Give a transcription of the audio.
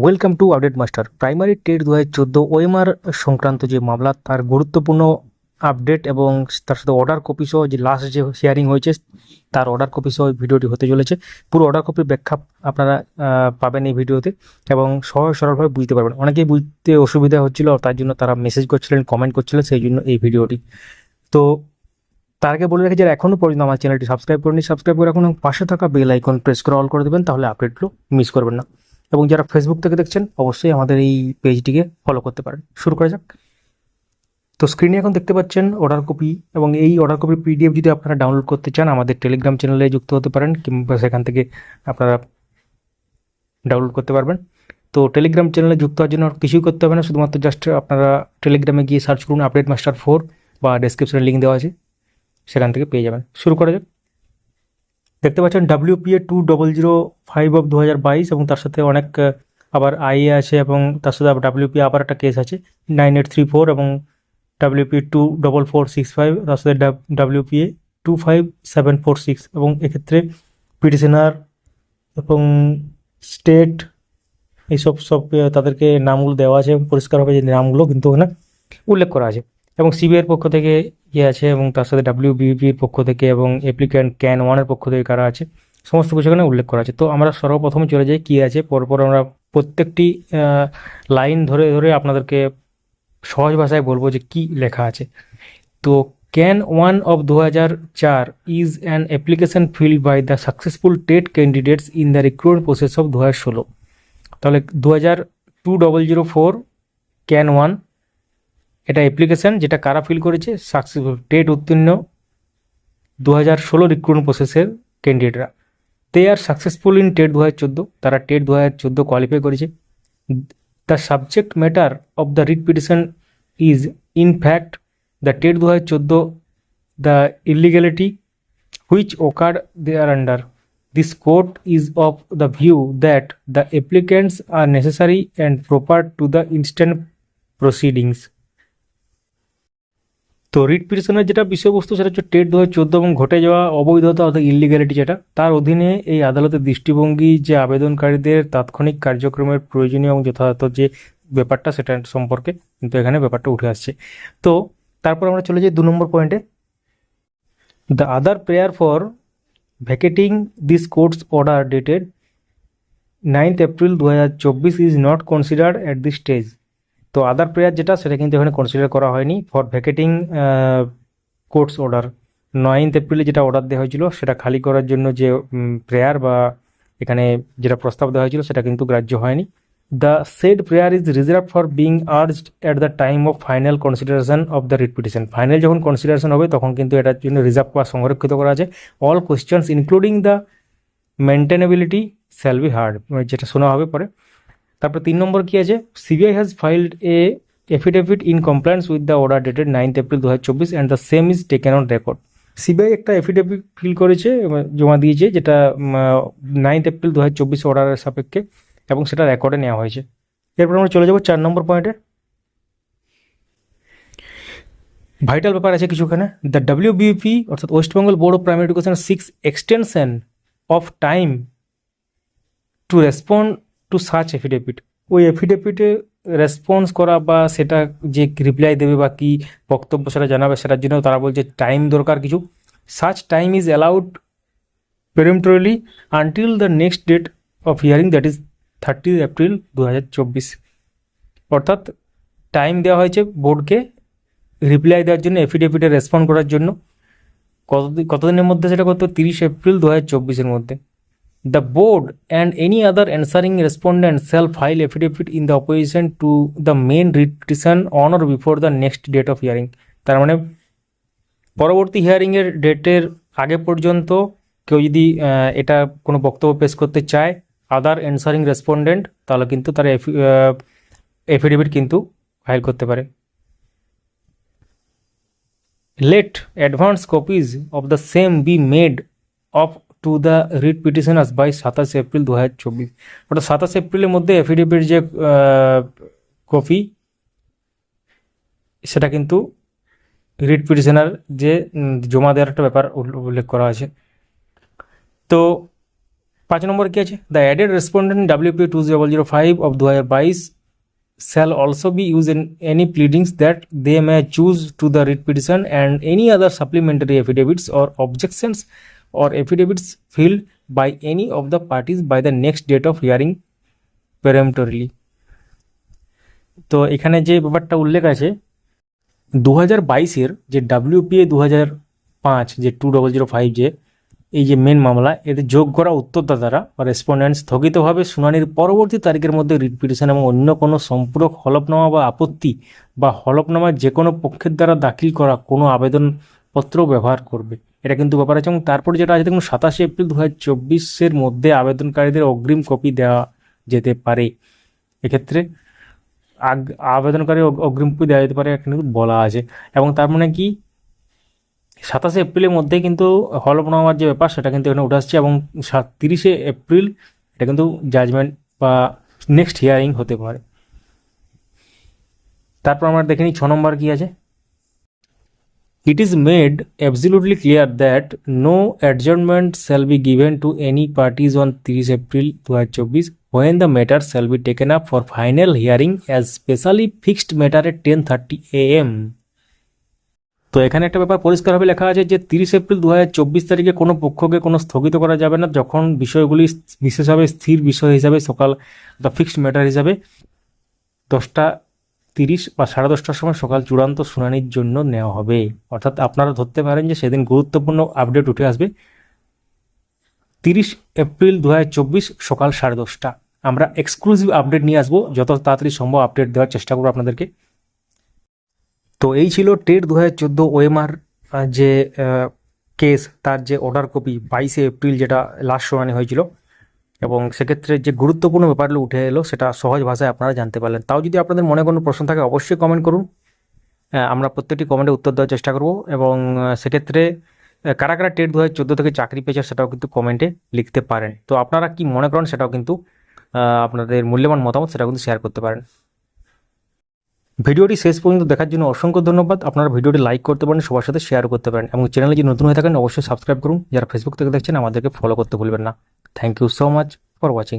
Welcome to update master primary TET দু হাজার চোদ্দ ওএমআর সংক্রান্ত যে মামলা, তার গুরুত্বপূর্ণ আপডেট এবং তার সাথে অর্ডার কপি সহ যে লাস্ট যে হিয়ারিং হয়েছে, তার অর্ডার কপি সহ ভিডিওটি হতে চলেছে। পুরো অর্ডার কপির ব্যাখ্যা আপনারা পাবেন এই ভিডিওতে এবং সহজ সরলভাবে বুঝতে পারবেন। অনেকেই বুঝতে অসুবিধা হচ্ছিল, তার জন্য তারা মেসেজ করছিলেন কমেন্ট করছিলেন, সেই জন্য এই ভিডিওটি। তো তার আগে বলে রাখি, যারা এখনও পর্যন্ত আমার চ্যানেলটি সাবস্ক্রাইব করেনি সাবস্ক্রাইব করে এখন পাশে থাকা বেল আইকন প্রেস করে অল করে দেবেন, তাহলে আপডেটগুলো মিস করবেন না। এবং যারা ফেসবুক থেকে দেখছেন, অবশ্যই আমাদের এই পেজটিকে ফলো করতে পারেন। শুরু করা যাক। তো স্ক্রিনে এখন দেখতে পাচ্ছেন অর্ডার কপি এবং এই অর্ডার কপির পিডিএফ যদি আপনারা ডাউনলোড করতে চান, আমাদের টেলিগ্রাম চ্যানেলে যুক্ত হতে পারেন কিংবা সেখান থেকে আপনারা ডাউনলোড করতে পারবেন। তো টেলিগ্রাম চ্যানেলে যুক্ত হওয়ার জন্য কিছুই করতে হবে না, শুধুমাত্র জাস্ট আপনারা টেলিগ্রামে গিয়ে সার্চ করুন আপডেট মাস্টার ফোর বা ডেসক্রিপশনে লিঙ্ক দেওয়া আছে, সেখান থেকে পেয়ে যাবেন। শুরু করা যাক। দেখতে পাচ্ছেন WPA two double zero five of দু হাজার বাইশ এবং তার সাথে অনেক আবার আইএ আছে এবং তার সাথে আবার ডাব্লিউপি আবার একটা কেস আছে নাইন এইট থ্রি ফোর এবং WP two double four six five তার সাথে WPA two five seven four six এবং এক্ষেত্রে পিটিশনার এবং স্টেট এইসব সব তাদেরকে নামগুলো দেওয়া আছে পরিষ্কারভাবে যে নামগুলো কিন্তু ওখানে উল্লেখ করা আছে। এবং সিবিআইয়ের পক্ষ থেকে ইয়ে আছে এবং তার সাথে ডাব্লিউবিপির পক্ষ থেকে এবং অ্যাপ্লিক্যান্ট ক্যান ওয়ানের পক্ষ থেকে কারা আছে, সমস্ত কিছু এখানে উল্লেখ করা আছে। তো আমরা সর্বপ্রথমে চলে যাই কী আছে, পরপর আমরা প্রত্যেকটি লাইন ধরে ধরে আপনাদেরকে সহজ ভাষায় বলব যে কি লেখা আছে। তো ক্যান ওয়ান অফ দু হাজার চার is an application filed by the successful TET candidates in the recruitment process of দু হাজার ষোলো। তাহলে দু হাজার two double zero four can one এটা অ্যাপ্লিকেশন যেটা কারা ফিল করেছে? সাকসেসফুল টেট উত্তীর্ণ দু হাজার ষোলো রিক্রুটমেন্ট প্রসেসের ক্যান্ডিডেটরা they are successful in TET দু হাজার চোদ্দ। তারা টেট দু হাজার চোদ্দ কোয়ালিফাই করেছে। The subject matter of the writ petition is in fact the TET দু হাজার চোদ্দ the illegality which occur they are under This court is of the view that the applicants are necessary and proper to the instant proceedings. তো writ পিটিশনের যেটা বিষয়বস্তু, সেটা হচ্ছে TET দু হাজার চোদ্দ এবং ঘটে যাওয়া অবৈধতা অর্থাৎ ইলিগ্যালিটি যেটা, তার অধীনে এই আদালতের দৃষ্টিভঙ্গি যে আবেদনকারীদের তাৎক্ষণিক কার্যক্রমের প্রয়োজনীয় এবং যথাযথ যে ব্যাপারটা, সেটা সম্পর্কে কিন্তু এখানে ব্যাপারটা উঠে আসছে। তো তারপর আমরা চলে যাই দু নম্বর পয়েন্টে। The other prayer for vacating this court's order dated ninth April দু হাজার চব্বিশ is not considered at this stage তো আদার প্রেয়ার যেটা, সেটা কিন্তু এখানে কনসিডার করা হয়নি। For vacating court's order ninth এপ্রিলে যেটা অর্ডার দেওয়া হয়েছিল, সেটা খালি করার জন্য যে প্রেয়ার বা এখানে যেটা প্রস্তাব দেওয়া হয়েছিল, সেটা কিন্তু গ্রাহ্য হয়নি। The said prayer is reserve for being urged at the time of final consideration of the writ petition final যখন কনসিডারেশন হবে, তখন কিন্তু এটার জন্য রিজার্ভ বা সংরক্ষিত করা আছে। All questions including the maintainability shall be heard যেটা শোনা হবে পরে। তারপর তিন নম্বর কি আছে? CBI has filed a affidavit in compliance with the order dated ninth April দু হাজার চব্বিশ and the same is taken on record CBI একটা এফিডেভিট ফিল করেছে জমা দিয়েছে, যেটা নাইন্থ এপ্রিল দু হাজার চব্বিশ অর্ডারের সাপেক্ষে, এবং সেটা রেকর্ডে নেওয়া হয়েছে। এরপর আমরা চলে যাব চার নম্বর পয়েন্টে ভাইটাল ব্যাপার আছে কিছুখানে। দ্য ডাব্লিউবিপি অর্থাৎ West Bengal board of primary education seeks extension of time to respond to search affidavit ওই এফিডেভিটে রেসপন্স করা বা সেটা যে রিপ্লাই দেবে বা কি বক্তব্য সেটা জানাবে, সেটার জন্য তারা বলছে টাইম দরকার কিছু। Search time is allowed peremptorily until the next date of hearing that is thirty April দু হাজার চব্বিশ। অর্থাৎ টাইম দেওয়া হয়েছে বোর্ডকে রিপ্লাই দেওয়ার জন্য এফিডেভিটে রেসপন্ড করার জন্য। কতদিন, কতদিনের মধ্যে সেটা করতে তিরিশ এপ্রিল দু হাজার চব্বিশের মধ্যে। The board and any other answering respondent shall file affidavit in the opposition to the main writ petition on or before the next date of hearing তার মানে পরবর্তী হিয়ারিংয়ের ডেটের আগে পর্যন্ত কেউ যদি এটা কোনো বক্তব্য পেশ করতে চায় আদার অ্যান্সারিং রেসপন্ডেন্ট তাহলে কিন্তু তার এফিডেভিট কিন্তু ফাইল করতে পারে। Let advance copies of the same be made up to the writ petitioners by সাতাশ এপ্রিল দু হাজার চব্বিশ। ওটা সাতাশ এপ্রিলের মধ্যে এফিডেভিট যে কপি, সেটা কিন্তু রিট পিটিশনার যে জমা দেওয়ার একটা ব্যাপার উল্লেখ করা আছে তো পাঁচ নম্বর কি আছে? The added respondent WP two zero zero five of দু হাজার বাইশ shall also be used in any pleadings that they may choose to the writ petition and any other supplementary affidavits or objections or affidavits filed by any of the parties by the next date of hearing peremptorily. তো এখানে যে ব্যাপারটা উল্লেখ আছে দু হাজার বাইশের যে ডাব্লিউপিএ দু হাজার পাঁচ, যে টু ডবল জিরো ফাইভ যে এই যে মেন মামলা এতে যোগ করা উত্তরদাতারা বা রেসপন্ডেন্ট স্থগিতভাবে শুনানির পরবর্তী তারিখের মধ্যে রিট এবং অন্য কোনো সম্পূরক হলফনামা বা আপত্তি বা হলফনামার যে কোনো পক্ষের দ্বারা দাখিল করা কোনো আবেদনপত্র ব্যবহার করবে। এটা কিন্তু ব্যাপার আছে। এবং তারপর যেটা আছে, দেখুন, সাতাশে এপ্রিল দু হাজার চব্বিশের মধ্যে আবেদনকারীদের অগ্রিম কপি দেওয়া যেতে পারে। এক্ষেত্রে আগ- আবেদনকারী অগ্রিম কপি দেওয়া যেতে পারে কিন্তু বলা আছে। এবং তার মানে কি? সাতাশে এপ্রিলের মধ্যে কিন্তু হলফনামার যে ব্যাপার, সেটা কিন্তু এখানে উঠে আসছে। এবং সাত, তিরিশে এপ্রিল, এটা কিন্তু জাজমেন্ট বা নেক্সট হিয়ারিং হতে পারে। তারপর আমরা দেখে নিই, ছ নম্বর কী আছে? Clear that no adjournment shall be given to any parties on তিরিশ এপ্রিল দু হাজার চব্বিশ when the matter shall be taken up for final hearing as specially fixed matter at ten thirty A M তো এখানে একটা ব্যাপার পরিষ্কারভাবে লেখা আছে যে তিরিশ এপ্রিল দু হাজার চব্বিশ তারিখে কোনো পক্ষকে কোনো স্থগিত করা যাবে না যখন বিষয়গুলি বিশেষভাবে স্থির বিষয় হিসাবে সকাল, বা ফিক্সড ম্যাটার হিসাবে দশটা তিরিশ বা সাড়ে দশটার সময় সকাল চূড়ান্ত শুনানির জন্য নেওয়া হবে। অর্থাৎ আপনারা ধরতে পারেন যে সেদিন গুরুত্বপূর্ণ আপডেট উঠে আসবে। তিরিশ এপ্রিল দু হাজার চব্বিশ সকাল সাড়ে দশটা। আমরা এক্সক্লুসিভ আপডেট নিয়ে আসব। যত তাড়াতাড়ি সম্ভব আপডেট দেওয়ার চেষ্টা করব আপনাদেরকে। তো এই ছিল টেট দু হাজার চোদ্দ ওএমআর যে কেস তার যে অর্ডার কপি বাইশে এপ্রিল যেটা লাস্ট শুনানি হয়েছিল। এবং সেক্ষেত্রে যে গুরুত্বপূর্ণ ব্যাপারগুলো উঠে এলো, সেটা সহজ ভাষায় আপনারা জানতে পারলেন। তাও যদি আপনাদের মনে কোনো প্রশ্ন থাকে, অবশ্যই কমেন্ট করুন। আমরা প্রত্যেকটি কমেন্টে উত্তর দেওয়ার চেষ্টা করব এবং সেক্ষেত্রে কারা কারা টেট দু হাজার চোদ্দ থেকে চাকরি পেয়েছে সেটাও কিন্তু কমেন্টে লিখতে পারেন। তো আপনারা কি মনে করেন সেটাও কিন্তু আপনাদের মূল্যবান মতামত সেটাও কিন্তু শেয়ার করতে পারেন। ভিডিওটি শেষ পর্যন্ত দেখার জন্য অসংখ্য ধন্যবাদ। আপনারা ভিডিওটি লাইক করতে পারেন, সবার সাথে শেয়ার করতে পারেন এবং চ্যানেলে যদি নতুন হয়ে থাকেন, অবশ্যই সাবস্ক্রাইব করুন। যারা ফেসবুক থেকে দেখছেন, আমাদেরকে ফলো করতে ভুলবেন না। Thank you so much for watching